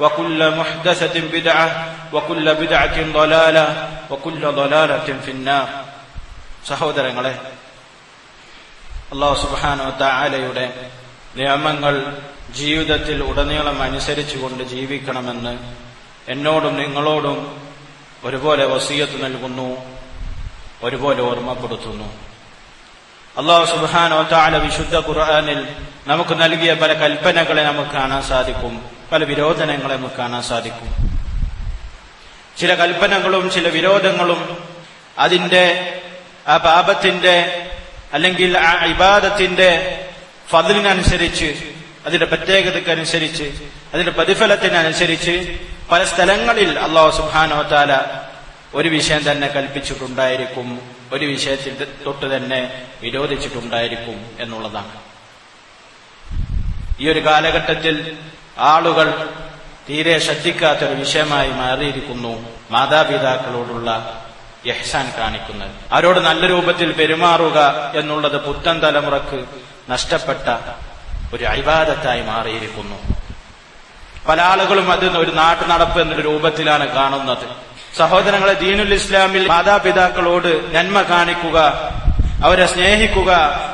وكل محدثة بدعة وكل بدعة ضلالة وكل ضلالة في النار സഹോദരങ്ങളെ അള്ളാഹു സുബാനോ താലയുടെ നിയമങ്ങൾ ജീവിതത്തിൽ ഉടനീളം അനുസരിച്ചുകൊണ്ട് ജീവിക്കണമെന്ന് എന്നോടും നിങ്ങളോടും ഒരുപോലെ വസീയത്ത് നൽകുന്നു ഒരുപോലെ ഓർമ്മപ്പെടുത്തുന്നു അള്ളാഹു സുബാനോ താല വിശുദ്ധ ഖുർആാനിൽ നമുക്ക് നൽകിയ പല കൽപ്പനകളെ നമുക്ക് കാണാൻ സാധിക്കും പല വിരോധനങ്ങളെ നമുക്ക് കാണാൻ സാധിക്കും. ചില കൽപ്പനകളും ചില വിരോധങ്ങളും അതിന്റെ ആ പാപത്തിന്റെ അല്ലെങ്കിൽ ആ ഇബാദത്തിന്റെ ഫതിലിനനുസരിച്ച് അതിന്റെ പ്രത്യേകതക്കനുസരിച്ച് അതിന്റെ പ്രതിഫലത്തിനനുസരിച്ച് പല സ്ഥലങ്ങളിൽ അള്ളാഹു സുബാനോ താല ഒരു വിഷയം തന്നെ കൽപ്പിച്ചിട്ടുണ്ടായിരിക്കും ഒരു വിഷയത്തിൽ തൊട്ട് തന്നെ വിരോധിച്ചിട്ടുണ്ടായിരിക്കും എന്നുള്ളതാണ്. ഈ ഒരു കാലഘട്ടത്തിൽ ആളുകൾ തീരെ ശ്രദ്ധിക്കാത്തൊരു വിഷയമായി മാറിയിരിക്കുന്നു. മാതാപിതാക്കളോടുള്ള യഹ്സാൻ കാണിക്കുന്നത്. അവരോട് നല്ല രൂപത്തിൽ പെരുമാറുക എന്നുള്ളത് പുത്തൻ തലമുറയ്ക്ക് നഷ്ടപ്പെട്ട ഒരു അഭിവാദത്തായി മാറിയിരിക്കുന്നു. പല ആളുകളും അത് ഒരു നാട്ടു നടപ്പ് എന്നൊരു രൂപത്തിലാണ് കാണുന്നത്. സഹോദരങ്ങളെ ദീനുൽ ഇസ്ലാമിൽ മാതാപിതാക്കളോട് നന്മ കാണിക്കുക അവരെ സ്നേഹിക്കുക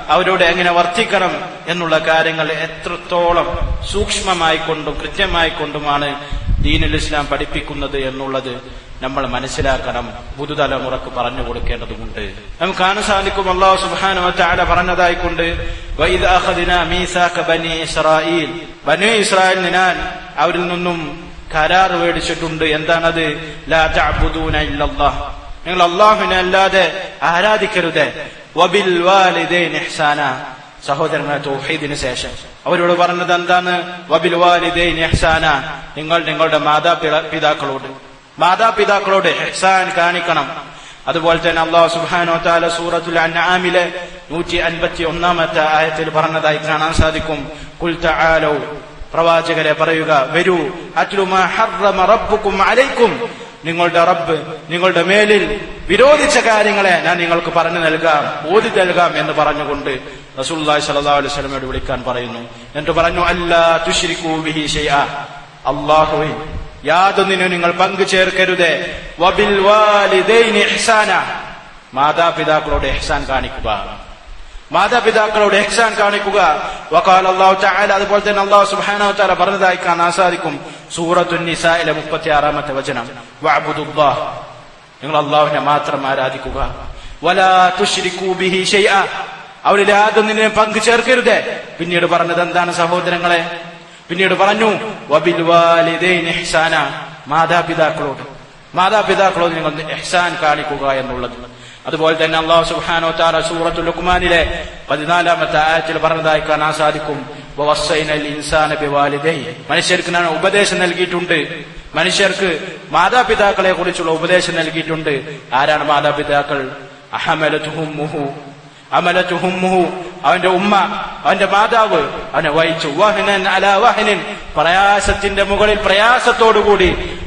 അവരോട് എങ്ങനെ വർത്തിക്കണം എന്നുള്ള കാര്യങ്ങൾ എത്രത്തോളം സൂക്ഷ്മമായി കൊണ്ടും കൃത്യമായി കൊണ്ടുമാണ് ദീനുൽ ഇസ്ലാം പഠിപ്പിക്കുന്നത് എന്നുള്ളത് നമ്മൾ മനസ്സിലാക്കണം പുതുതലമുറക്ക് പറഞ്ഞു കൊടുക്കേണ്ടതുണ്ട് നമുക്ക് കാണാൻ സാധിക്കും അള്ളാഹു സുബാന പറഞ്ഞതായിക്കൊണ്ട് ബനി ഇസ്രായേൽ ഞാൻ അവരിൽ നിന്നും കരാർ മേടിച്ചിട്ടുണ്ട്. എന്താണത്? ലാ ഇല്ലല്ലാഹ്. നിങ്ങൾ അള്ളാഹുവിനെ അല്ലാതെ ആരാധിക്കരുത്. വബിൽ വാലിദൈൻ ഇഹ്സാന. ശേഷം. അവരോട് പറഞ്ഞത് എന്താണ് വബിൽ വാലിദൈൻ ഇഹ്സാന. നിങ്ങൾ നിങ്ങളുടെ മാതാപിതാക്കളോട് മാതാപിതാക്കളോട് ഇഹ്സാൻ കാണിക്കണം. അതുപോലെ തന്നെ അള്ളാഹു സുബാനോ താല സൂറത്തുൽ അൻആമിലെ നൂറ്റി അൻപത്തി ഒന്നാമത്തെ ആയത്തിൽ പറഞ്ഞതായി കാണാൻ സാധിക്കും. കുൽ ആലോ പ്രവാചകരെ പറയുക വരൂ. അത്ലുമാ ഹർറമ അലൈക്കും നിങ്ങളുടെ റബ്ബ് നിങ്ങളുടെ മേലിൽ വിരോധിച്ച കാര്യങ്ങളെ ഞാൻ നിങ്ങൾക്ക് പറഞ്ഞു നൽകാം ഓതി നൽകാം എന്ന് പറഞ്ഞുകൊണ്ട് റസൂല്ലായി സല്ലാ അലൈഹി സ്വലമയോട് വിളിക്കാൻ പറയുന്നു. എന്നിട്ട് പറഞ്ഞു അല്ലാ തുശ്രിക്കൂ ബിഹി യാതൊന്നിനും നിങ്ങൾ പങ്കു ചേർക്കരുത്. വബിൽ വാലിദൈനി ഇഹ്സാന. മാതാപിതാക്കളോട് ഇഹ്സാൻ കാണിക്കുക. മാതാപിതാക്കളോട് എഹ്സാൻ കാണിക്കുക. വക്കാൽ അള്ളാഹു ചായ അതുപോലെ തന്നെ അള്ളാഹു സുബാന പറഞ്ഞതായി കാണാൻ സാധിക്കും. സൂറത്തു നിസായിലെ മുപ്പത്തി ആറാമത്തെ വചനം. വഅബുദുല്ലാഹ്. നിങ്ങൾ അള്ളാഹുവിനെ മാത്രം ആരാധിക്കുക. വലാ തുശ്രിക്കൂ ബിഹി ഷൈഅ അവരിൽ പങ്കു ചേർക്കരുത്. പിന്നീട് പറഞ്ഞത് എന്താണ് സഹോദരങ്ങളെ? പിന്നീട് പറഞ്ഞു വബിൽ മാതാപിതാക്കളോട്. മാതാപിതാക്കളോട് നിങ്ങൾ എഹ്സാൻ കാണിക്കുക എന്നുള്ളത്. അതുപോലെ തന്നെ അള്ളാഹു സുബാനോ താര സൂറത്തു ലുക്മാനിലെ പതിനാലാമത്തെ ആയത്തിൽ പറഞ്ഞതായി കാണാൻ സാധിക്കും. മനുഷ്യർക്ക് ഞാൻ ഉപദേശം നൽകിയിട്ടുണ്ട്. മനുഷ്യർക്ക് മാതാപിതാക്കളെ കുറിച്ചുള്ള ഉപദേശം നൽകിയിട്ടുണ്ട്. ആരാണ് മാതാപിതാക്കൾ? അഹമലതുഹുമുഹു അമലതുഹുമുഹു അവന്റെ ഉമ്മ അവന്റെ മാതാവ് അവനെ വഹിച്ചു. വഹനൻ അല വഹനിൻ. പ്രയാസത്തിന്റെ മുകളിൽ പ്രയാസത്തോടുകൂടി.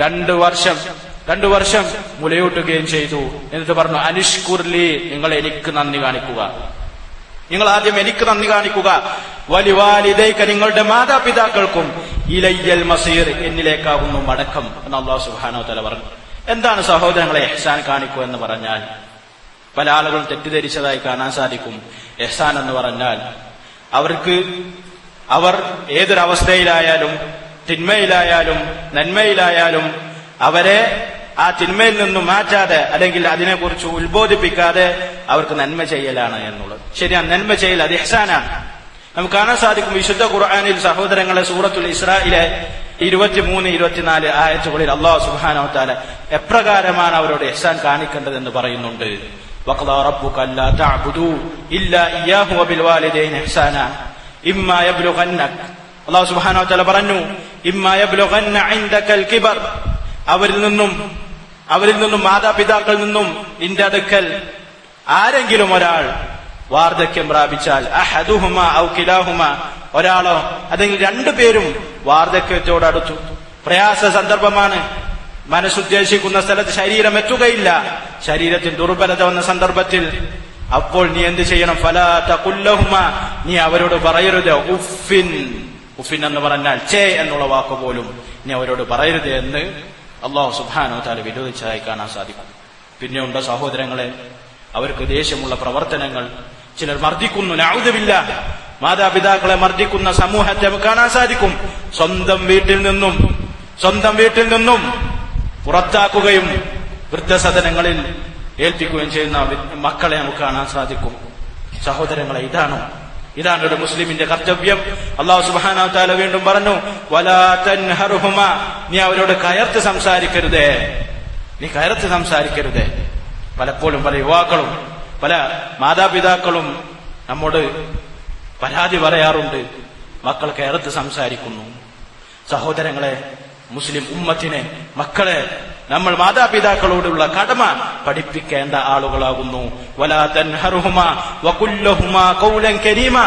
രണ്ട് വർഷം രണ്ടു വർഷം മുലയൂട്ടുകയും ചെയ്തു. എന്നിട്ട് പറഞ്ഞു അനിഷ്കുർലി നിങ്ങൾ എനിക്ക് നന്ദി കാണിക്കുക. നിങ്ങൾ ആദ്യം എനിക്ക് നന്ദി കാണിക്കുക. വലിവാലിതയ്ക്ക് നിങ്ങളുടെ മാതാപിതാക്കൾക്കും ഇലയ്യൽ മസീർ എന്നിലേക്കാകുന്നു മടക്കം. എന്ന് അള്ളാഹു സുബാനോ തല പറഞ്ഞു. എന്താണ് സഹോദരങ്ങളെ എഹ്സാൻ കാണിക്കുക എന്ന് പറഞ്ഞാൽ? പല ആളുകളും തെറ്റിദ്ധരിച്ചതായി കാണാൻ സാധിക്കും. എഹ്സാൻ എന്ന് പറഞ്ഞാൽ അവർക്ക് അവർ ഏതൊരവസ്ഥയിലായാലും തിന്മയിലായാലും നന്മയിലായാലും അവരെ ആ തിന്മയിൽ നിന്നും മാറ്റാതെ അല്ലെങ്കിൽ അതിനെക്കുറിച്ച് ഉത്ബോധിപ്പിക്കാതെ അവർക്ക് നന്മ ചെയ്യലാണ് എന്നുള്ളത് ശരിയാണ് നന്മ ചെയ്യൽ അത് ഇഹ്സാനാണ് നമുക്ക് കാണാൻ സാധിക്കും വിശുദ്ധ ഖുർആാനിൽ സഹോദരങ്ങളെ സൂറത്തുൽ ഇസ്രായിലെ ഇരുപത്തിമൂന്ന് ഇരുപത്തിനാല് ആയത്തുകളിൽ അള്ളാഹു സുബാനോ താല എപ്രകാരമാണ് അവരോട് ഇഹ്സാൻ കാണിക്കേണ്ടതെന്ന് പറയുന്നുണ്ട് وقضى ربك ألا تعبدوا إلا إياه وبالوالدين إحسانا إما يبلغنك الله سبحانه وتعالى പറഞ്ഞു إما يبلغن عندك الكبر അവരിൽ നിന്നും അവരിൽ നിന്നും മാതാപിതാക്കളിൽ നിന്നും നിന്റെ അടുക്കൽ ആരെങ്കിലും ഒരാൾ വാർദ്ധക്യം പ്രാപിച്ചാൽ അഹദുഹുമ ഔ കിലാഹുമ ഒരാളോ അല്ലെങ്കിൽ രണ്ടുപേരും വാർദ്ധക്യത്തോടടുത്തു പ്രയാസ സന്ദർഭമാണ്. മനസ്സുദ്ദേശിക്കുന്ന സ്ഥലത്ത് ശരീരം എത്തുകയില്ല. ശരീരത്തിൽ ദുർബലത വന്ന സന്ദർഭത്തിൽ അപ്പോൾ നീ എന്ത് ചെയ്യണം? ഫലാത്ത കുല്ലഹുമ നീ അവരോട് പറയരുത്. ഉഫിൻ ഉഫിൻ എന്ന് പറഞ്ഞാൽ ചേ എന്നുള്ള വാക്കുപോലും നീ അവരോട് പറയരുത് എന്ന് അള്ളാഹു സുബാനോ താല വിരോധിച്ചതായി കാണാൻ സാധിക്കും. പിന്നെയുണ്ട് സഹോദരങ്ങളെ അവർക്ക് ദേഷ്യമുള്ള പ്രവർത്തനങ്ങൾ. ചിലർ മർദ്ദിക്കുന്നു നാവുതമില്ല മാതാപിതാക്കളെ മർദ്ദിക്കുന്ന സമൂഹത്തെ കാണാൻ സാധിക്കും. സ്വന്തം വീട്ടിൽ നിന്നും സ്വന്തം വീട്ടിൽ നിന്നും പുറത്താക്കുകയും വൃദ്ധസദനങ്ങളിൽ ഏൽപ്പിക്കുകയും ചെയ്യുന്ന മക്കളെ നമുക്ക് കാണാൻ സാധിക്കും. സഹോദരങ്ങളെ ഇതാണ് ഇതാണ് ഒരു മുസ്ലിമിന്റെ കർത്തവ്യം. അള്ളാഹു സുബാന വീണ്ടും പറഞ്ഞു വലാ തൻഹറുഹുമ. നീ അവരോട് കയർത്ത് സംസാരിക്കരുതേ. നീ കയർത്ത് സംസാരിക്കരുതേ. പലപ്പോഴും പല യുവാക്കളും പല മാതാപിതാക്കളും നമ്മോട് പരാതി പറയാറുണ്ട്. മക്കൾ കയർത്ത് സംസാരിക്കുന്നു. സഹോദരങ്ങളെ മുസ്ലിം ഉമ്മത്തിനെ മക്കളെ നമ്മൾ മാതാപിതാക്കളോടുള്ള കടമ പഠിപ്പിക്കേണ്ട ആളുകളാകുന്നു. കരീമ.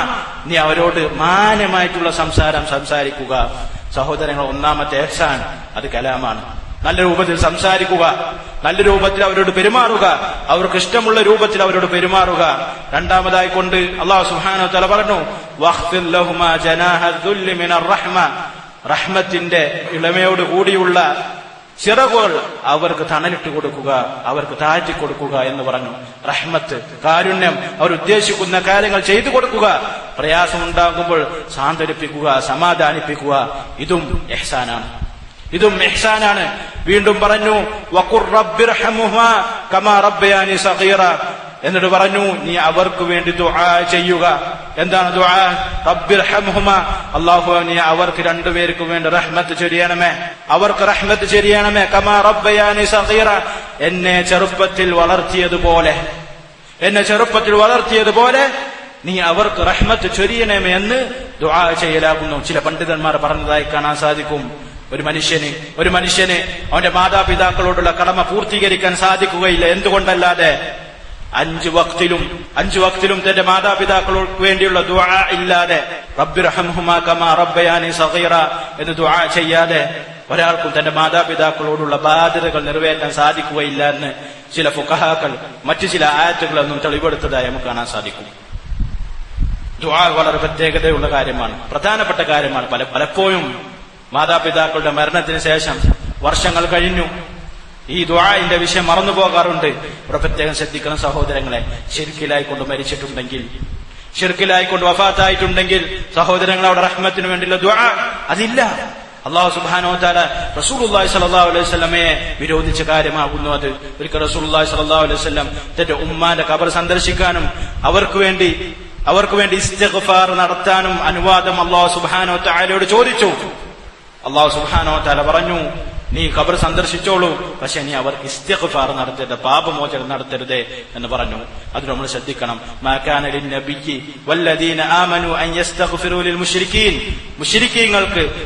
നീ അവരോട് മാന്യമായിട്ടുള്ള സംസാരം സംസാരിക്കുക. സഹോദരങ്ങൾ ഒന്നാമത്തെ എഹ്സാൻ അത് കലാമാണ്. നല്ല രൂപത്തിൽ സംസാരിക്കുക. നല്ല രൂപത്തിൽ അവരോട് പെരുമാറുക. അവർക്ക് ഇഷ്ടമുള്ള രൂപത്തിൽ അവരോട് പെരുമാറുക. രണ്ടാമതായി കൊണ്ട് അള്ളാഹു സുഹാനോ തല പറഞ്ഞു റഹ്മത്തിന്റെ ഇളമയോട് കൂടിയുള്ള ചിറകുകൾ അവർക്ക് തണലിട്ട് കൊടുക്കുക അവർക്ക് താഴ്ത്തി കൊടുക്കുക എന്ന് പറഞ്ഞു. റഹ്മത്ത് കാരുണ്യം അവർ ഉദ്ദേശിക്കുന്ന കാര്യങ്ങൾ ചെയ്തു കൊടുക്കുക. പ്രയാസമുണ്ടാകുമ്പോൾ സാന്ത്വനിപ്പിക്കുക സമാധാനിപ്പിക്കുക. ഇതും എഹ്സാനാണ്. ഇതും എഹ്സാനാണ്. വീണ്ടും പറഞ്ഞു വഖുർ റബ്ബിർഹമുഹാ കമാ റബ്ബയാനി സഗീറ. എന്നിട്ട് പറഞ്ഞു നീ അവർക്ക് വേണ്ടി ദുആ ചെയ്യുക. എന്താണ് ദുആ? റബ്ബിർഹമുഹുമ അല്ലാഹു നീ അവർക്ക് രണ്ടുപേർക്കും വേണ്ടി റഹ്മത്ത് ചൊരിയണമേ. അവർക്ക് റഹ്മത്ത് ചൊരിയണമേ. കമാ റബ്ബയാനി സഗീറ. എന്നെ ചെറുപ്പത്തിൽ വളർത്തിയതുപോലെ എന്നെ ചെറുപ്പത്തിൽ വളർത്തിയതുപോലെ നീ അവർക്ക് റഹ്മത്ത് ചൊരിയണമേ എന്ന് ദുആ ചെയ്യലാകുന്നു. ചില പണ്ഡിതന്മാർ പറഞ്ഞതായി കാണാൻ സാധിക്കും. ഒരു മനുഷ്യന് ഒരു മനുഷ്യന് അവന്റെ മാതാപിതാക്കളോടുള്ള കടമ പൂർത്തീകരിക്കാൻ സാധിക്കുകയില്ല. എന്തുകൊണ്ടല്ലാതെ? അഞ്ചു വക്തിലും അഞ്ച് വക്തിലും തന്റെ മാതാപിതാക്കൾക്ക് വേണ്ടിയുള്ള ദുആ ഇല്ലാതെ റബ്ബയാനി സഗീറ എന്ന് ദുആ ചെയ്യാതെ ഒരാൾക്കും തന്റെ മാതാപിതാക്കളോടുള്ള ബാധ്യതകൾ നിറവേറ്റാൻ സാധിക്കുകയില്ല എന്ന് ചില ഫുഖഹാക്കൾ മറ്റു ചില ആയത്തുകളൊന്നും തെളിവെടുത്തതായി നമുക്ക് കാണാൻ സാധിക്കും. ദുആ വളരെ പ്രത്യേകതയുള്ള കാര്യമാണ് പ്രധാനപ്പെട്ട കാര്യമാണ്. പല പലപ്പോഴും മാതാപിതാക്കളുടെ മരണത്തിന് ശേഷം വർഷങ്ങൾ കഴിഞ്ഞു ഈ ദുആയിന്റെ വിഷയം മറന്നു പോകാറുണ്ട്. ഇവിടെ പ്രത്യേകം ശ്രദ്ധിക്കണം സഹോദരങ്ങളെ. ശിർക്കിലായിക്കൊണ്ട് മരിച്ചിട്ടുണ്ടെങ്കിൽ ഷിർക്കിലായിക്കൊണ്ട് വഫാത്തായിട്ടുണ്ടെങ്കിൽ സഹോദരങ്ങൾ അവിടെ റഹ്മത്തിന് വേണ്ടിയുള്ള ദുആ അതില്ല. അള്ളാഹു സുബാനോ താല റസൂലുള്ളാഹി സ്വല്ലല്ലാഹു അലൈഹി വസല്ലമയെ വിരോധിച്ച കാര്യമാകുന്നു അത്. ഒരിക്കൽ റസൂലുള്ളാഹി സ്വല്ലല്ലാഹു അലൈഹി വസല്ലം തന്റെ ഉമ്മാന്റെ കബർ സന്ദർശിക്കാനും അവർക്ക് വേണ്ടി അവർക്ക് വേണ്ടി ഇസ്തിഗ്ഫാർ നടത്താനും അനുവാദം അള്ളാഹു സുബാനോ താലയോട് ചോദിച്ചു. അള്ളാഹു സുബാനോ താല പറഞ്ഞു നീ ഖബർ സന്ദർശിച്ചോളൂ. പക്ഷെ നീ അവർ ഇസ്തിഗ്ഫാർ നടത്തരുത് പാപമോചനം നടത്തരുത് എന്ന് പറഞ്ഞു. അത് നമ്മൾ ശ്രദ്ധിക്കണം. മാക്കാനലിൻ വല്ലദീന അൻ ലിൽ മുശ്രിക്കീൻ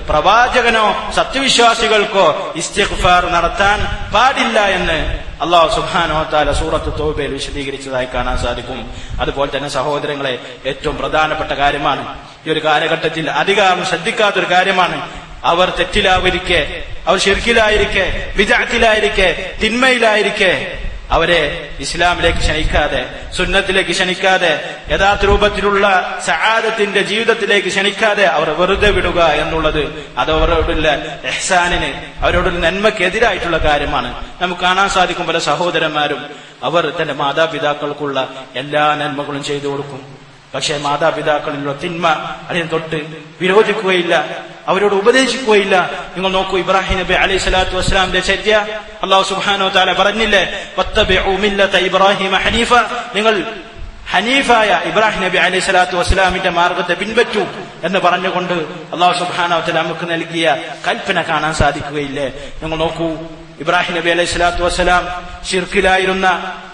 പ്രവാചകനോ സത്യവിശ്വാസികൾക്കോ ഇസ്തിഗ്ഫാർ നടത്താൻ പാടില്ല എന്ന് അള്ളാഹു സുബ്ഹാനഹു വതആല സൂറത്ത് തോബയിൽ വിശദീകരിച്ചതായി കാണാൻ സാധിക്കും. അതുപോലെ തന്നെ സഹോദരങ്ങളെ ഏറ്റവും പ്രധാനപ്പെട്ട കാര്യമാണ് ഈ ഒരു കാലഘട്ടത്തിൽ അധികാരം ശ്രദ്ധിക്കാത്തൊരു കാര്യമാണ് അവർ തെറ്റിലാവരിക്കെ അവർ ഷിർക്കിലായിരിക്കെ വിജാത്തിലായിരിക്കെ തിന്മയിലായിരിക്കെ. അവരെ ഇസ്ലാമിലേക്ക് ക്ഷണിക്കാതെ സുന്നത്തിലേക്ക് ക്ഷണിക്കാതെ യഥാർത്ഥ രൂപത്തിലുള്ള സഹാദത്തിന്റെ ജീവിതത്തിലേക്ക് ക്ഷണിക്കാതെ അവർ വെറുതെ വിടുക എന്നുള്ളത് അത് അവരോടുള്ള എഹ്സാനിന് അവരോടുള്ള നന്മക്കെതിരായിട്ടുള്ള കാര്യമാണ്. നമുക്ക് കാണാൻ സാധിക്കും പല സഹോദരന്മാരും അവർ തന്റെ മാതാപിതാക്കൾക്കുള്ള എല്ലാ നന്മകളും ചെയ്തു കൊടുക്കും. പക്ഷേ മാതാപിതാക്കളിലുള്ള തിന്മ അതിനെ തൊട്ട് വിരോധിക്കുകയില്ല അവരോട് ഉപദേശിക്കുകയില്ല. നിങ്ങൾ നോക്കൂ ഇബ്രാഹിം നബി അലൈഹി സ്വലാത്തു വസ്സലാമിന്റെ ചര്യ അള്ളാഹു സുബാനോ താല പറഞ്ഞില്ലേ ഇബ്രാഹിം ഹനീഫ. നിങ്ങൾ ഹനീഫായ ഇബ്രാഹിം നബി അലൈഹി സ്വലാത്തു വസ്സലാമിന്റെ മാർഗത്തെ പിൻപറ്റൂ എന്ന് പറഞ്ഞുകൊണ്ട് അള്ളാഹു സുബാനോ താല നമുക്ക് നൽകിയ കൽപ്പന കാണാൻ സാധിക്കുകയില്ലേ. നിങ്ങൾ നോക്കൂ ഇബ്രാഹിം നബി അലൈഹി സ്വലാത്തു വസ്സലാം ഷിർക്കിലായിരുന്ന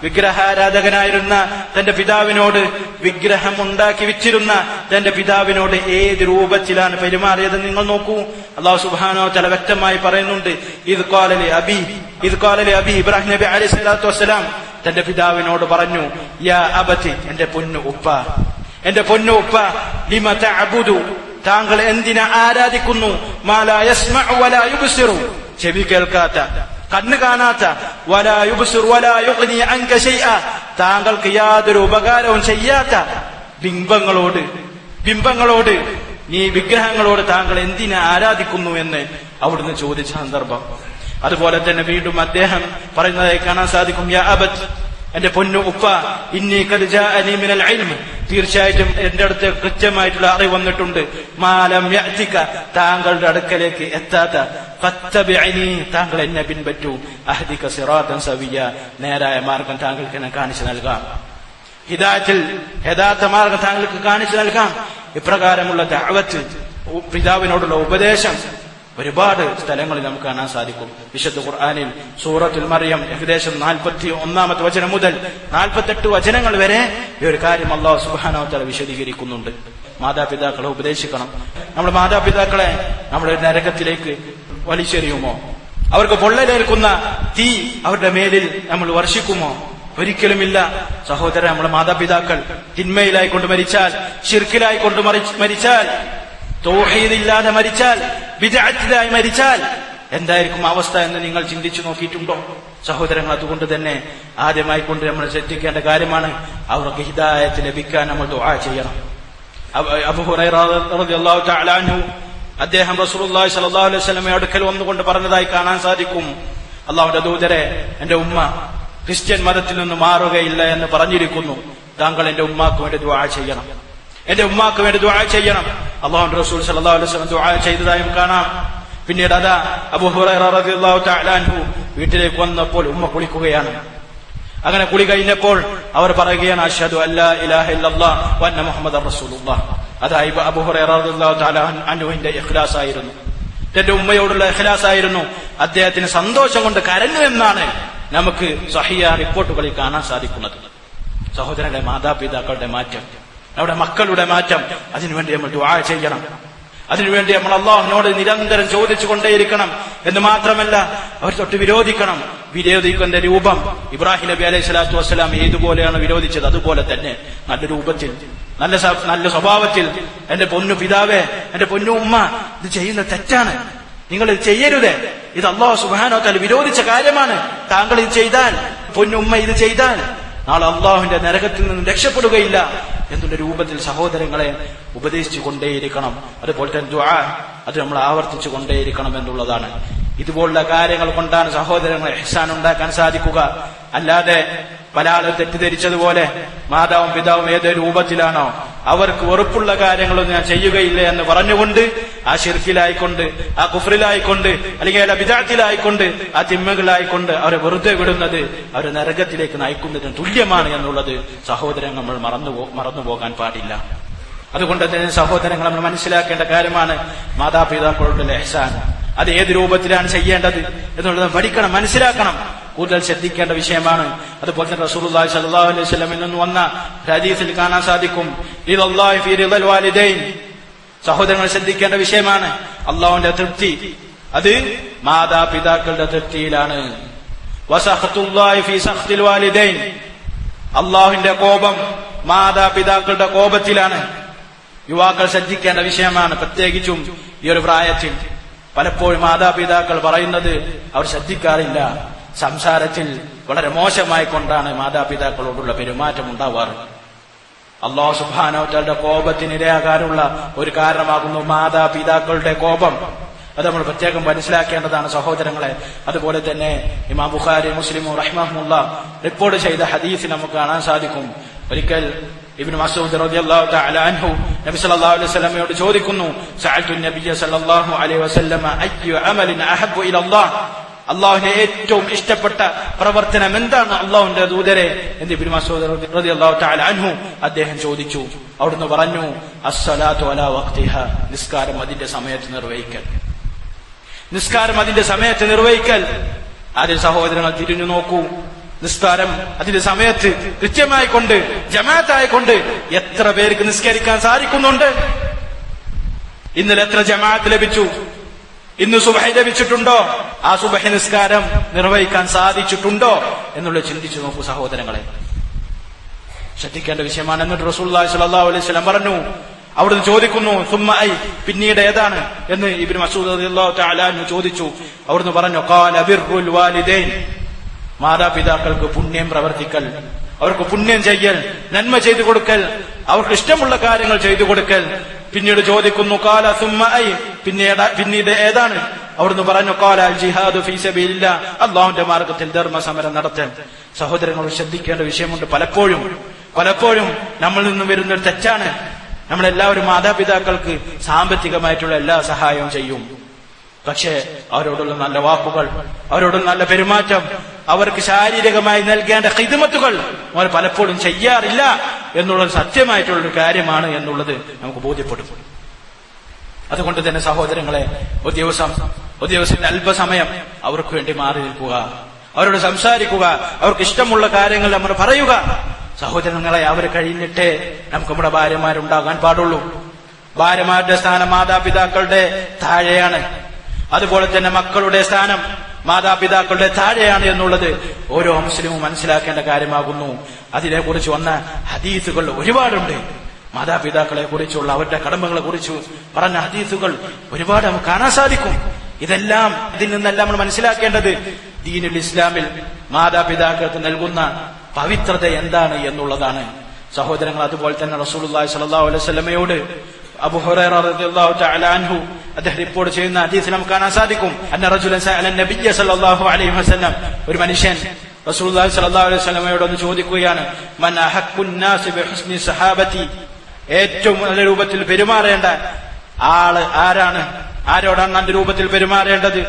വിഗ്രഹാരാധകനായിരുന്ന തന്റെ പിതാവിനോട് വിഗ്രഹം ഉണ്ടാക്കി വെച്ചിരുന്ന തന്റെ പിതാവിനോട് ഏത് രൂപത്തിലാണ് പെരുമാറിയത് നിങ്ങൾ നോക്കൂ. അള്ളാഹു സുബാനോ തല വ്യക്തമായി പറയുന്നുണ്ട് ഇത് കോലലെ അബി ഇത് കോലലെ അബി ഇബ്രാഹിം നബി അലൈഹി സ്വലാത്തു വസ്സലാം തന്റെ പിതാവിനോട് പറഞ്ഞു യാ അബത്തി എന്റെ പൊന്നു ഉപ്പ എന്റെ പൊന്നു ഉപ്പ ലിമ തഅബുദു താങ്കൾ എന്തിനെ ആരാധിക്കുന്നു? മാലാ യസ്മഉ വലാ യുബ്സിറു. ചെവി കേൾക്കാത്ത കണ്ണ് കാണാത്ത താങ്കൾക്ക് യാതൊരു ഉപകാരവും ചെയ്യാത്ത ബിംബങ്ങളോട് ബിംബങ്ങളോട് നീ വിഗ്രഹങ്ങളോട് താങ്കൾ എന്തിനെ ആരാധിക്കുന്നു എന്ന് അവിടുന്ന് ചോദിച്ച സന്ദർഭം. അതുപോലെ തന്നെ വീണ്ടും അദ്ദേഹം പറയുന്നതായി കാണാൻ സാധിക്കും യാ അബത് എന്റെ പൊന്നു ഉപ്പ ഇന്നി കരുജാഅനി മിനൽ ഇൽമ്. തീർച്ചയായിട്ടും എന്റെ അടുത്ത് കൃത്യമായിട്ടുള്ള അറിവ് വന്നിട്ടുണ്ട്. മാലം യഅ്തിക താങ്കളുടെ അടുക്കലേക്ക് എത്താത്ത. ഫത്തബിഅനി താങ്കൾ എന്നെ പിൻപറ്റൂ. അഹദിക സിറാത്തൻ സവിയ. നേരായ മാർഗം താങ്കൾക്ക് എന്നെ കാണിച്ചു നൽകാം. ഹിദായത്തിൽ യഥാർത്ഥ മാർഗം താങ്കൾക്ക് കാണിച്ചു നൽകാം. ഇപ്രകാരമുള്ള ദഅവത്ത് പിതാവിനോടുള്ള ഉപദേശം ഒരുപാട് സ്ഥലങ്ങളിൽ നമുക്ക് കാണാൻ സാധിക്കും. വിശുദ്ധ ഖുർആാനിൽ സൂറത്തുൽ മറിയം ഏകദേശം നാൽപ്പത്തി ഒന്നാമത്തെ വചനം മുതൽ നാൽപ്പത്തെട്ട് വചനങ്ങൾ വരെ ഈ ഒരു കാര്യം അള്ളാഹു സുബാനോത്തല വിശദീകരിക്കുന്നുണ്ട്. മാതാപിതാക്കളെ ഉപദേശിക്കണം. നമ്മൾ മാതാപിതാക്കളെ നമ്മുടെ നരകത്തിലേക്ക് വലിച്ചെറിയുമോ? അവർക്ക് പൊള്ളലേൽക്കുന്ന തീ അവരുടെ മേലിൽ നമ്മൾ വർഷിക്കുമോ? ഒരിക്കലുമില്ല. സഹോദരൻ നമ്മുടെ മാതാപിതാക്കൾ തിന്മയിലായിക്കൊണ്ട് മരിച്ചാൽ ഷിർക്കിലായിക്കൊണ്ട് മരി- മരിച്ചാൽ തൗഹീദില്ലാതെ മരിച്ചാൽ വിദഗ്ധരായി മരിച്ചാൽ എന്തായിരിക്കും അവസ്ഥ എന്ന് നിങ്ങൾ ചിന്തിച്ചു നോക്കിയിട്ടുണ്ടോ? സഹോദരങ്ങൾ അതുകൊണ്ട് തന്നെ ആദ്യമായി കൊണ്ട് നമ്മൾ ശ്രദ്ധിക്കേണ്ട കാര്യമാണ് അവർക്ക് ഹിദായത്ത് ലഭിക്കാൻ നമ്മൾ ദുആ ചെയ്യണം. അബുഹുറു അദ്ദേഹം റസൂലുള്ളാഹി സ്വല്ലല്ലാഹു അലൈഹി വസല്ലമയുടെ അടുക്കൽ വന്നുകൊണ്ട് പറഞ്ഞതായി കാണാൻ സാധിക്കും. അള്ളാഹുന്റെ ദൂതരെ എന്റെ ഉമ്മ ക്രിസ്ത്യൻ മതത്തിൽ നിന്ന് മാറുകയില്ല എന്ന് പറഞ്ഞിരിക്കുന്നു. താങ്കൾ എന്റെ ഉമ്മാക്ക് വേണ്ടി ദുആ ചെയ്യണം. എന്റെ ഉമ്മാക്ക് വേണ്ടി ദുആ ചെയ്യണം. അള്ളാഹു റസൂൽ വസല്ലം ദുആ ചെയ്തതായും കാണാം. പിന്നീട് അതാ അബുഹുറു വീട്ടിലേക്ക് വന്നപ്പോൾ ഉമ്മ കുളിക്കുകയാണ്. അങ്ങനെ കുളി കഴിഞ്ഞപ്പോൾ അവർ പറയുകയാണ് അഷ്ഹദു അല്ലാ ഇലാഹ വന്ന മുഹമ്മദ് റസൂലുള്ളാഹ് അതായി അബൂ ഹുറൈറ റളിയല്ലാഹു തആല അൻഹുവിന്റെ ഇഖ്ലാസ് ആയിരുന്നു തന്റെ ഉമ്മയോടുള്ള ഇഖ്ലാസ് ആയിരുന്നു അദ്ദേഹത്തിന് സന്തോഷം കൊണ്ട് കരഞ്ഞു എന്നാണ് നമുക്ക് സഹിയ റിപ്പോർട്ടുകളിൽ കാണാൻ സാധിക്കുന്നത്. സഹോദരന്റെ മാതാപിതാക്കളുടെ മാറ്റം. നമ്മുടെ മക്കളുടെ മാറ്റം. അതിനുവേണ്ടി നമ്മൾ ദുആ ചെയ്യണം. അതിനുവേണ്ടി നമ്മൾ അള്ളാഹുവിനോട് നിരന്തരം ചോദിച്ചു കൊണ്ടേയിരിക്കണം എന്ന് മാത്രമല്ല അവർ തൊട്ട് വിരോധിക്കണം. വിരോധിക്കുന്ന രൂപം. ഇബ്രാഹിം നബി അലൈഹി സ്വലാത്തു വസ്സലാം ഏതുപോലെയാണ് വിരോധിച്ചത്? അതുപോലെ തന്നെ നല്ല രൂപത്തിൽ നല്ല നല്ല സ്വഭാവത്തിൽ. എന്റെ പൊന്നു പിതാവേ എന്റെ പൊന്നു ഉമ്മ ഇത് ചെയ്യുന്ന തെറ്റാണ്. നിങ്ങൾ ഇത് ചെയ്യരുത്. ഇത് അള്ളാഹു സുബാനോ താൽ വിരോധിച്ച കാര്യമാണ്. താങ്കൾ ഇത് ചെയ്താൽ പൊന്നുമ്മ ഇത് ചെയ്താൽ നാളെ അള്ളാഹുവിന്റെ നരകത്തിൽ നിന്ന് രക്ഷപ്പെടുകയില്ല. എന്നുള്ള രൂപത്തിൽ സഹോദരങ്ങളെ ഉപദേശിച്ചു കൊണ്ടേയിരിക്കണം അതുപോലെ തന്നെ ദുആ അത് നമ്മൾ ആവർത്തിച്ചു കൊണ്ടേയിരിക്കണം എന്നുള്ളതാണ്. ഇതുപോലുള്ള കാര്യങ്ങൾ കൊണ്ടാണ് സഹോദരങ്ങളെ എഹ്സാൻ ഉണ്ടാക്കാൻ സാധിക്കുക. അല്ലാതെ പല ആളും തെറ്റിദ്ധരിച്ചതുപോലെ മാതാവും പിതാവും ഏത് രൂപത്തിലാണോ അവർക്ക് വെറുപ്പുള്ള കാര്യങ്ങളൊന്നും ഞാൻ ചെയ്യുകയില്ല എന്ന് പറഞ്ഞുകൊണ്ട് ആ ഷിർഫിലായിക്കൊണ്ട് ആ കുഫറിലായിക്കൊണ്ട് അല്ലെങ്കിൽ ആ ബിദാത്തിലായിക്കൊണ്ട് ആ തിന്മകളായിക്കൊണ്ട് അവരെ വെറുതെ വിടുന്നത് അവരെ നരകത്തിലേക്ക് നയിക്കുന്നതിന് തുല്യമാണ് എന്നുള്ളത് സഹോദരൻ നമ്മൾ മറന്നു മറന്നു പോകാൻ പാടില്ല. അതുകൊണ്ട് തന്നെ സഹോദരങ്ങൾ നമ്മൾ മനസ്സിലാക്കേണ്ട കാര്യമാണ് മാതാപിതാക്കളുടെ ലഹസാൻ അത് ഏത് രൂപത്തിലാണ് ചെയ്യേണ്ടത് എന്നുള്ളത് പഠിക്കണം മനസ്സിലാക്കണം. കൂടുതൽ ശ്രദ്ധിക്കേണ്ട വിഷയമാണ്. അതുപോലെ തന്നെ റസൂലുള്ളാഹി സ്വല്ലല്ലാഹു അലൈഹി സ്വലമിൽ നിന്ന് വന്ന ഹദീസിൽ കാണാൻ സാധിക്കും. സഹോദരങ്ങൾ ശ്രദ്ധിക്കേണ്ട വിഷയമാണ്. അള്ളാഹുവിന്റെ തൃപ്തി. അത് മാതാപിതാക്കളുടെ തൃപ്തിയിലാണ്. അള്ളാഹുവിന്റെ കോപം മാതാപിതാക്കളുടെ കോപത്തിലാണ്. യുവാക്കൾ ശ്രദ്ധിക്കേണ്ട വിഷയമാണ്. പ്രത്യേകിച്ചും ഈ ഒരു പ്രായത്തിൽ. പലപ്പോഴും മാതാപിതാക്കൾ പറയുന്നത് അവർ ശ്രദ്ധിക്കാറില്ല. സംസാരത്തിൽ വളരെ മോശമായി കൊണ്ടാണ് മാതാപിതാക്കളോടുള്ള പെരുമാറ്റം ഉണ്ടാവാറ്. അള്ളാഹു സുബാനോറ്റാലുടെ കോപത്തിനിരയാകാനുള്ള ഒരു കാരണമാകുന്നു മാതാപിതാക്കളുടെ കോപം. അത് നമ്മൾ പ്രത്യേകം മനസ്സിലാക്കേണ്ടതാണ് സഹോദരങ്ങളെ. അതുപോലെ തന്നെ ഇമാം ബുഖാരി മുസ്ലിമു റഹ്മുല്ല റിപ്പോർട്ട് ചെയ്ത ഹദീസ് നമുക്ക് കാണാൻ സാധിക്കും. ഒരിക്കൽ ഇബിൻ മസൂദ് റളിയല്ലാഹു തആല അൻഹു നബി സല്ലല്ലാഹു അലൈഹി വസല്ലമയോട് ചോദിക്കുന്നു സഅൽതു നബിയ സല്ലല്ലാഹു അലൈഹി വസല്ലമ അയ്യു അമലിൻ അഹബ്ബു ഇലല്ലാഹ്? അള്ളാഹുവിനെ ഏറ്റവും ഇഷ്ടപ്പെട്ട പ്രവർത്തനം എന്താണ് അള്ളാഹുവിന്റെ ദൂതരെ എന്ന് ഇബ്നു അൻഹു അദ്ദേഹം ചോദിച്ചു. അവിടുന്ന് പറഞ്ഞു അസ്സലാത്തു നിസ്കാരം അതിന്റെ സമയത്ത് നിർവഹിക്കൽ. നിസ്കാരം അതിന്റെ സമയത്ത് നിർവഹിക്കൽ. ആദ്യ സഹോദരങ്ങൾ തിരിഞ്ഞു നോക്കൂ. നിസ്കാരം അതിന്റെ സമയത്ത് കൃത്യമായി കൊണ്ട് ജമാഅത്തായി കൊണ്ട് എത്ര പേർക്ക് നിസ്കരിക്കാൻ സാധിക്കുന്നുണ്ട്? ഇന്നലെ എത്ര ജമാഅത്ത് ലഭിച്ചു? ഇന്ന് സുബഹ ലഭിച്ചിട്ടുണ്ടോ? ആ സുബഹ നിസ്കാരം നിർവഹിക്കാൻ സാധിച്ചിട്ടുണ്ടോ? എന്നുള്ള ചിന്തിച്ചു നോക്കൂ സഹോദരങ്ങളെ. ശ്രദ്ധിക്കേണ്ട വിഷയമാണ്. എന്നിട്ട് റസൂല്ലാ സ്വല്ലല്ലാഹു അലൈഹി വസല്ലം പറഞ്ഞു. അവിടുന്ന് ചോദിക്കുന്നു സുമ്മായി പിന്നീട് ഏതാണ്? എന്ന് ഇബിൻ മസൂദ് ചോദിച്ചു. അവിടുന്ന് പറഞ്ഞു വാലിദൈൻ. മാതാപിതാക്കൾക്ക് പുണ്യം പ്രവർത്തിക്കൽ അവർക്ക് പുണ്യം ചെയ്യൽ നന്മ ചെയ്തു കൊടുക്കൽ അവർക്ക് ഇഷ്ടമുള്ള കാര്യങ്ങൾ ചെയ്തു കൊടുക്കൽ. പിന്നീട് ചോദിക്കുന്നു കാല സുമ്മ ഐ? പിന്നീട് പിന്നീട് ഏതാണ്? അവിടുന്ന് പറഞ്ഞു കാല ജിഹാദു ഫീസബില്ല അള്ളാഹുന്റെ മാർഗത്തിൽ ധർമ്മസമരം നടത്തൽ. സഹോദരങ്ങൾ ശ്രദ്ധിക്കേണ്ട വിഷയമുണ്ട് പലപ്പോഴും. പലപ്പോഴും നമ്മളിൽ നിന്ന് വരുന്ന ഒരു തെറ്റാണ്. നമ്മളെല്ലാവരും മാതാപിതാക്കൾക്ക് സാമ്പത്തികമായിട്ടുള്ള എല്ലാ സഹായവും ചെയ്യും. പക്ഷേ അവരോടുള്ള നല്ല വാക്കുകൾ അവരോടുള്ള നല്ല പെരുമാറ്റം അവർക്ക് ശാരീരികമായി നൽകേണ്ട ഹിദമത്തുകൾ അവർ പലപ്പോഴും ചെയ്യാറില്ല എന്നുള്ളത് സത്യമായിട്ടുള്ളൊരു കാര്യമാണ് എന്നുള്ളത് നമുക്ക് ബോധ്യപ്പെടും. അതുകൊണ്ട് തന്നെ സഹോദരങ്ങളെ ഒരു ദിവസം ഒരു ദിവസത്തിന്റെ അല്പസമയം അവർക്ക് വേണ്ടി മാറി നിൽക്കുക. അവരോട് സംസാരിക്കുക. അവർക്ക് ഇഷ്ടമുള്ള കാര്യങ്ങൾ നമ്മൾ പറയുക. സഹോദരങ്ങളെ അവർ കഴിഞ്ഞിട്ടേ നമുക്ക് നമ്മുടെ ഭാര്യമാരുണ്ടാകാൻ പാടുള്ളൂ. ഭാര്യമാരുടെ സ്ഥാനം മാതാപിതാക്കളുടെ താഴെയാണ്. അതുപോലെ തന്നെ മക്കളുടെ സ്ഥാനം മാതാപിതാക്കളുടെ താഴെയാണ് എന്നുള്ളത് ഓരോ മുസ്ലിമും മനസ്സിലാക്കേണ്ട കാര്യമാകുന്നു. അതിനെക്കുറിച്ച് വന്ന ഹദീസുകൾ ഒരുപാടുണ്ട്. മാതാപിതാക്കളെ കുറിച്ചുള്ള അവരുടെ കടമകളെ കുറിച്ച് പറഞ്ഞ ഹദീസുകൾ ഒരുപാട് നമുക്ക് കാണാൻ സാധിക്കും. ഇതെല്ലാം ഇതിൽ നിന്നെല്ലാം നമ്മൾ മനസ്സിലാക്കേണ്ടത് ദീനുൽ ഇസ്ലാമിൽ മാതാപിതാക്കൾക്ക് നൽകുന്ന പവിത്രത എന്താണ് എന്നുള്ളതാണ്. സഹോദരങ്ങൾ അതുപോലെ തന്നെ റസൂലുള്ളാഹി സ്വല്ലല്ലാഹു അലൈഹി വസല്ലമയോട് അബു ഹുറൈറ റളിയല്ലാഹു തആല അൻഹു അദ്ദേഹം റിപ്പോർട്ട് ചെയ്യുന്ന ഹദീസിൽ നമുക്ക് കാണാൻ സാധിക്കും. അന്ന റജുലൻ സഅല നബിയ്യ സല്ലല്ലാഹു അലൈഹി വസല്ലം. ഒരു മനുഷ്യൻ റസൂലുള്ളാഹി സ്വല്ലല്ലാഹു അലൈഹി വസല്ലമയോട് ഒന്ന് ചോദിക്കുകയാണ് സഹാബത്തി? ഏറ്റവും നല്ല രൂപത്തിൽ പെരുമാറേണ്ട ആൾ ആരാണ്? ആരോടാണ് നല്ല രൂപത്തിൽ പെരുമാറേണ്ടത്?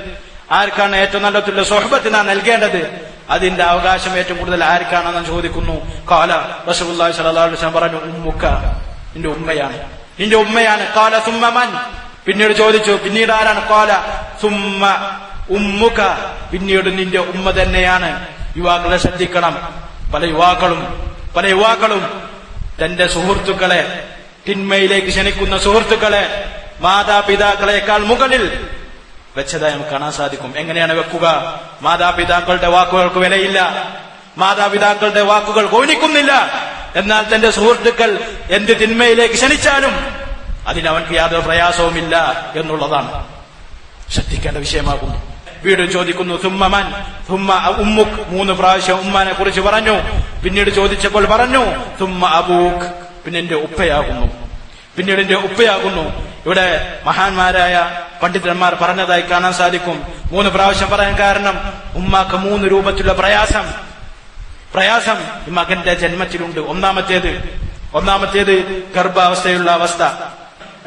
ആർക്കാണ് ഏറ്റവും നല്ല തുല്യ നാം നൽകേണ്ടത്? അതിന്റെ അവകാശം ഏറ്റവും കൂടുതൽ ആർക്കാണെന്ന് ചോദിക്കുന്നു. കാല റസൂലുള്ളാഹി സ്വല്ലല്ലാഹു അലൈഹി വസല്ലം പറഞ്ഞു ഉമ്മുക്ക നിന്റെ ഉമ്മയാണ്. നിന്റെ ഉമ്മയാണ്. കാല സുമ്മമൻ പിന്നീട് ചോദിച്ചു പിന്നീട് ആരാണ്? കാല സുമ്മ ഉമ്മുക. പിന്നീട് നിന്റെ ഉമ്മ തന്നെയാണ്. യുവാക്കളെ ശ്രദ്ധിക്കണം. പല യുവാക്കളും പല യുവാക്കളും തന്റെ സുഹൃത്തുക്കളെ തിന്മയിലേക്ക് ക്ഷണിക്കുന്ന സുഹൃത്തുക്കളെ മാതാപിതാക്കളെക്കാൾ മുകളിൽ വെച്ചതായി നമുക്ക് കാണാൻ സാധിക്കും. എങ്ങനെയാണ് വെക്കുക? മാതാപിതാക്കളുടെ വാക്കുകൾക്ക് വിലയില്ല. മാതാപിതാക്കളുടെ വാക്കുകൾ ഗൗനിക്കുന്നില്ല എന്നാൽ തന്റെ സുഹൃത്തുക്കൾ എന്ത് തിന്മയിലേക്ക് ക്ഷണിച്ചാലും അതിനവൻക്ക് യാതൊരു പ്രയാസവുമില്ല എന്നുള്ളതാണ്. ശ്രദ്ധിക്കേണ്ട വിഷയമാകുന്നു. വീണ്ടും ചോദിക്കുന്നു സുമ്മമൻ തുമ്മ ഉമ്മുക്ക് മൂന്ന് പ്രാവശ്യം ഉമ്മാനെ കുറിച്ച് പറഞ്ഞു. പിന്നീട് ചോദിച്ചപ്പോൾ പറഞ്ഞു തുമ്മ അബൂക്ക് പിന്നെ എന്റെ ഉപ്പയാകുന്നു. പിന്നീട് എന്റെ ഉപ്പയാകുന്നു. ഇവിടെ മഹാന്മാരായ പണ്ഡിതന്മാർ പറഞ്ഞതായി കാണാൻ സാധിക്കും. മൂന്ന് പ്രാവശ്യം പറയാൻ കാരണം ഉമ്മാക്ക് മൂന്ന് രൂപത്തിലുള്ള പ്രയാസം. പ്രയാസം ഈ മകന്റെ ജന്മത്തിലുണ്ട്. ഒന്നാമത്തേത് ഒന്നാമത്തേത് ഗർഭാവസ്ഥയുള്ള അവസ്ഥ.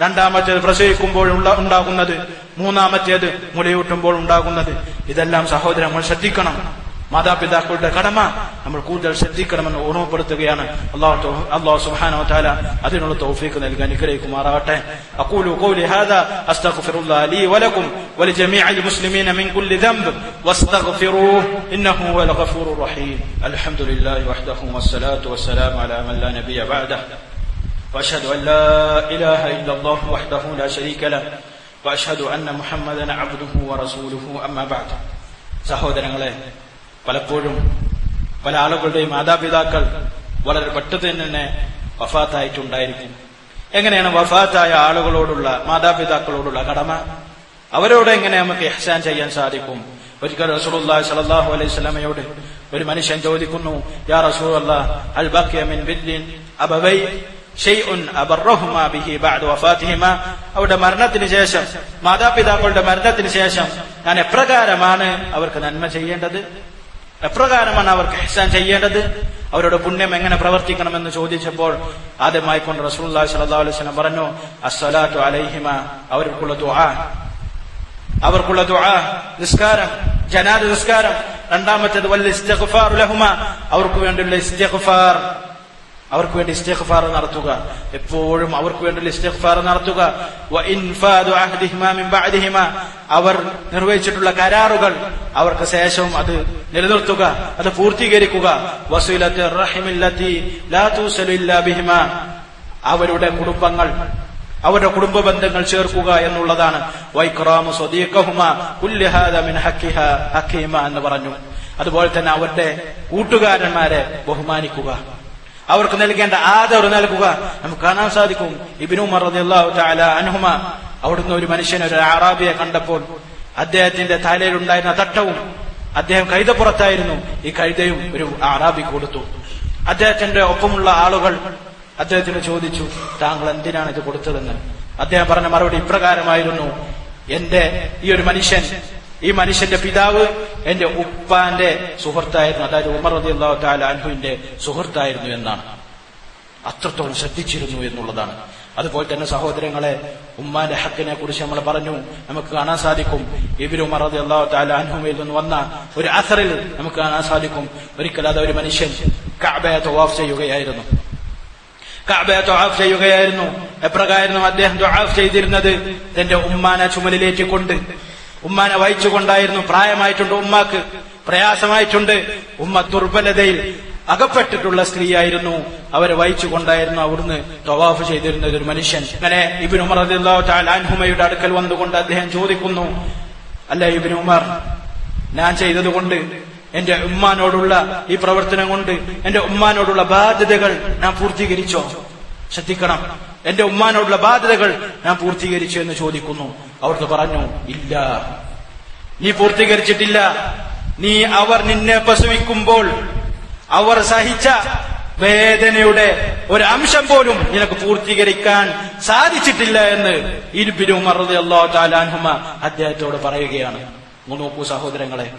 രണ്ടാമത്തേത് പ്രസവിക്കുമ്പോൾ ഉണ്ടാകുന്നത്. മൂന്നാമത്തേത് മുലയൂട്ടുമ്പോൾ ഉണ്ടാകുന്നത്. ഇതെല്ലാം സഹോദരങ്ങൾ ശ്രദ്ധിക്കണം. മാതാപിതാക്കളുടെ കടമ നമ്മൾ കൂടുതൽ ശ്രദ്ധിക്കണമെന്ന് ഓർമ്മപ്പെടുത്തുകയാണ് അള്ളാഹു തൗ- അള്ളാഹു സുബ്ഹാനഹു വതആല അതിനുള്ള തൗഫീഖ് നൽകാൻ അനുഗ്രഹിക്കുമാറാകട്ടെ അഖൂലു ഖൗലി ഹാദാ അസ്തഗ്ഫിറുല്ലാഹ ലീ വലക്കും ولجميع المسلمين من كل ذنب واستغفروه انه هو الغفور الرحيم الحمد لله وحده والصلاه والسلام على من لا نبي بعده واشهد ان لا اله الا الله وحده لا شريك له واشهد ان محمدا عبده ورسوله اما بعد സഹോദരങ്ങളെ പലപ്പോഴും പല ആളുകളുടെയും മാതാപിതാക്കൾ വളരെ പെട്ടെന്ന് തന്നെ വഫാത്തായിട്ടുണ്ടായിരിക്കും. എങ്ങനെയാണ് വഫാത്തായ ആളുകളോടുള്ള മാതാപിതാക്കളോടുള്ള കടമ? അവരോട് എങ്ങനെ നമുക്ക് എഹ്സാൻ ചെയ്യാൻ സാധിക്കും? ഒരിക്കൽ റസൂലുള്ളാഹി സ്വല്ലല്ലാഹു അലൈഹി വസല്ലമയോട് ഒരു മനുഷ്യൻ ചോദിക്കുന്നു യാ റസൂലല്ലാഹ് അവരുടെ മരണത്തിന് ശേഷം മാതാപിതാക്കളുടെ മരണത്തിന് ശേഷം ഞാൻ എപ്രകാരമാണ് അവർക്ക് നന്മ ചെയ്യേണ്ടത്? എപ്രകാരമാണ് അവർക്ക് ഇഹ്സാൻ ചെയ്യേണ്ടത്? അവരുടെ പുണ്യം എങ്ങനെ പ്രവർത്തിക്കണമെന്ന് ചോദിച്ചപ്പോൾ ആദ്യമായി കൊണ്ട് റസൂലുള്ളാഹി സ്വല്ലല്ലാഹു അലൈഹി പറഞ്ഞു അസ്സലാത്തു അലൈഹിമ. അവർക്കുള്ള ദുആ. അവർക്കുള്ള ദുആ. നിസ്കാരം. ജനാദ നിസ്കാരം. രണ്ടാമത്തേത് വല്ല ഇസ്തിഗ്ഫാർ ലഹുമ. അവർക്ക് വേണ്ടിയുള്ള ഇസ്തിഗ്ഫാർ. അവർക്ക് വേണ്ടി ഇസ്തിഗ്ഫാർ നടത്തുക. എപ്പോഴും അവർക്ക് വേണ്ടി ഇസ്തിഗ്ഫാർ നടത്തുക. അവർ നിർവഹിച്ചിട്ടുള്ള കരാറുകൾ അവർക്ക് ശേഷം അത് നിലനിർത്തുക അത് പൂർത്തീകരിക്കുക. അവരുടെ കുടുംബങ്ങൾ അവരുടെ കുടുംബ ബന്ധങ്ങൾ ചേർക്കുക എന്നുള്ളതാണ്. വൈക്രാമു മിൻ എന്ന് പറഞ്ഞു. അതുപോലെ തന്നെ അവരുടെ കൂട്ടുകാരന്മാരെ ബഹുമാനിക്കുക. അവർക്ക് നൽകേണ്ട ആദർ നൽകുക. നമുക്ക് കാണാൻ സാധിക്കും. ഇബിനു റളിയല്ലാഹു തആല അവിടുന്ന് ഒരു മനുഷ്യൻ ഒരു അറാബിയെ കണ്ടപ്പോൾ അദ്ദേഹത്തിന്റെ തലയിലുണ്ടായിരുന്ന തട്ടവും അദ്ദേഹം കൈതപ്പുറത്തായിരുന്നു ഈ കൈതയും ഒരു അറാബി കൊടുത്തു. അദ്ദേഹത്തിന്റെ ഒപ്പമുള്ള ആളുകൾ അദ്ദേഹത്തിന് ചോദിച്ചു താങ്കൾ എന്തിനാണ് ഇത് കൊടുത്തതെന്ന്? അദ്ദേഹം പറഞ്ഞ മറുപടി ഇപ്രകാരമായിരുന്നു എന്റെ ഈ ഒരു മനുഷ്യൻ ഈ മനുഷ്യന്റെ പിതാവ് എന്റെ ഉപ്പാന്റെ സുഹൃത്തായിരുന്നു. അതായത് ഉമർ റതി അള്ളാഹു താല അൻഹുവിന്റെ സുഹൃത്തായിരുന്നു എന്നാണ്. അത്രത്തോളം ശ്രദ്ധിച്ചിരുന്നു എന്നുള്ളതാണ്. അതുപോലെ തന്നെ സഹോദരങ്ങളെ ഉമ്മാന്റെ ഹക്കിനെ കുറിച്ച് നമ്മൾ പറഞ്ഞു. നമുക്ക് കാണാൻ സാധിക്കും. ഇബിനു ഉമർ അള്ളാഹു താല അൻഹുമയിൽ നിന്ന് വന്ന ഒരു അസറിൽ നമുക്ക് കാണാൻ സാധിക്കും. ഒരിക്കൽ അത് ഒരു മനുഷ്യൻ തവാഫ് ചെയ്യുകയായിരുന്നു. തവാഫ് ചെയ്യുകയായിരുന്നു. എപ്രകാരം അദ്ദേഹം തവാഫ് ചെയ്തിരുന്നത്? തന്റെ ഉമ്മാനെ ചുമലിലേറ്റിക്കൊണ്ട് ഉമ്മാനെ വഹിച്ചുകൊണ്ടായിരുന്നു പ്രായമായിട്ടുണ്ട് ഉമ്മാക്ക് പ്രയാസമായിട്ടുണ്ട്. ഉമ്മ ദുർബലതയിൽ അകപ്പെട്ടിട്ടുള്ള സ്ത്രീയായിരുന്നു. അവരെ വഹിച്ചുകൊണ്ടായിരുന്നു അവിടുന്ന് തവാഫ് ചെയ്തിരുന്നത് ഒരു മനുഷ്യൻ. അങ്ങനെ ഇബിൻ ഉമർ അൻഹുമയുടെ അടുക്കൽ വന്നുകൊണ്ട് അദ്ദേഹം ചോദിക്കുന്നു അല്ല ഇബിൻ ഉമർ ഞാൻ ചെയ്തതുകൊണ്ട് എന്റെ ഉമ്മാനോടുള്ള ഈ പ്രവർത്തനം കൊണ്ട് എന്റെ ഉമ്മാനോടുള്ള ബാധ്യതകൾ ഞാൻ പൂർത്തീകരിച്ചോ? ശ്രദ്ധിക്കണം. എന്റെ ഉമ്മാനോടുള്ള ബാധ്യതകൾ ഞാൻ പൂർത്തീകരിച്ചു എന്ന് ചോദിക്കുന്നു. അവർക്ക് പറഞ്ഞു ഇല്ല. നീ പൂർത്തീകരിച്ചിട്ടില്ല. നീ അവർ നിന്നെ പ്രസവിക്കുമ്പോൾ അവർ സഹിച്ച വേദനയുടെ ഒരു അംശം പോലും നിനക്ക് പൂർത്തീകരിക്കാൻ സാധിച്ചിട്ടില്ല എന്ന് ഇരുബിനു മറുതി അള്ളാഹു താലാൻഹുമ അദ്ദേഹത്തോട് പറയുകയാണ്. നോക്കൂ സഹോദരങ്ങളെ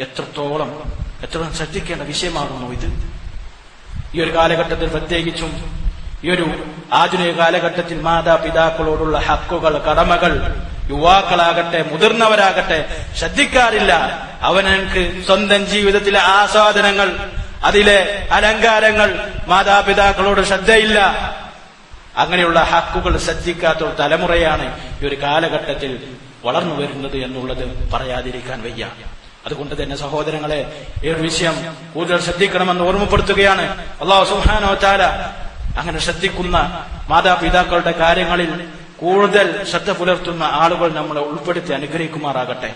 എത്രത്തോളം എത്രത്തോളം ശ്രദ്ധിക്കേണ്ട വിഷയമാകുന്നു ഇത്. ഈ ഒരു കാലഘട്ടത്തിൽ പ്രത്യേകിച്ചും ഈ ഒരു ആധുനിക കാലഘട്ടത്തിൽ മാതാപിതാക്കളോടുള്ള ഹക്കുകൾ കടമകൾ യുവാക്കളാകട്ടെ മുതിർന്നവരാകട്ടെ ശ്രദ്ധിക്കാറില്ല. അവനക്ക് സ്വന്തം ജീവിതത്തിലെ ആസ്വാദനങ്ങൾ അതിലെ അലങ്കാരങ്ങൾ മാതാപിതാക്കളോട് ശ്രദ്ധയില്ല. അങ്ങനെയുള്ള ഹക്കുകൾ ശ്രദ്ധിക്കാത്ത ഒരു തലമുറയാണ് ഈ ഒരു കാലഘട്ടത്തിൽ വളർന്നു വരുന്നത് എന്നുള്ളത് പറയാതിരിക്കാൻ വയ്യ. അതുകൊണ്ട് തന്നെ സഹോദരങ്ങളെ ഈ ഒരു വിഷയം കൂടുതൽ ശ്രദ്ധിക്കണമെന്ന് ഓർമ്മപ്പെടുത്തുകയാണ്. അള്ളാഹു സുഹാനോ താല അങ്ങനെ ശ്രദ്ധിക്കുന്ന മാതാപിതാക്കളുടെ കാര്യങ്ങളിൽ കൂടുതൽ ശ്രദ്ധ പുലർത്തുന്ന ആളുകൾ നമ്മളെ ഉൾപ്പെടുത്തി അനുഗ്രഹിക്കുമാറാകട്ടെ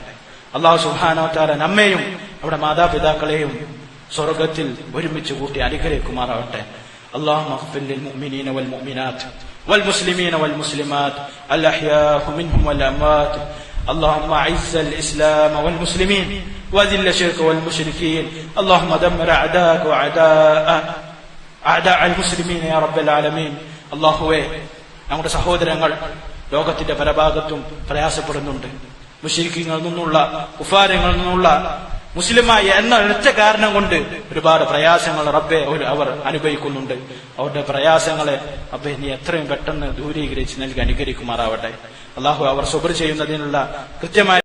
അള്ളാഹു സുഹാനോ താല നമ്മെയും നമ്മുടെ മാതാപിതാക്കളെയും സ്വർഗത്തിൽ ഒരുമിച്ച് കൂട്ടി അനുഗ്രഹിക്കുമാറാകട്ടെ اللهم اغفر للمؤمنين والمؤمنات والمسلمين والمسلمات الأحياء منهم والأموات اللهم أعز الإسلام والمسلمين وذل الشرك والمشركين اللهم دمر أعداءك അഅദാ അൽ മുസ്ലിമീൻ യാ റബ്ബൽ നമ്മുടെ സഹോദരങ്ങൾ ലോകത്തിന്റെ പല ഭാഗത്തും പ്രയാസപ്പെടുന്നുണ്ട്. മുഷരിക്കിങ്ങളിൽ നിന്നുള്ള കുഫാരങ്ങളിൽ നിന്നുള്ള മുസ്ലിമായ എന്ന ഒറ്റ കാരണം കൊണ്ട് ഒരുപാട് പ്രയാസങ്ങൾ റബ്ബെ അവർ അനുഭവിക്കുന്നുണ്ട്. അവരുടെ പ്രയാസങ്ങളെ അബ്ബെ നീ എത്രയും പെട്ടെന്ന് ദൂരീകരിച്ച് നൽകി അനുകരിക്കുമാറാവട്ടെ. അള്ളാഹു അവർ സുബർ ചെയ്യുന്നതിനുള്ള കൃത്യമായ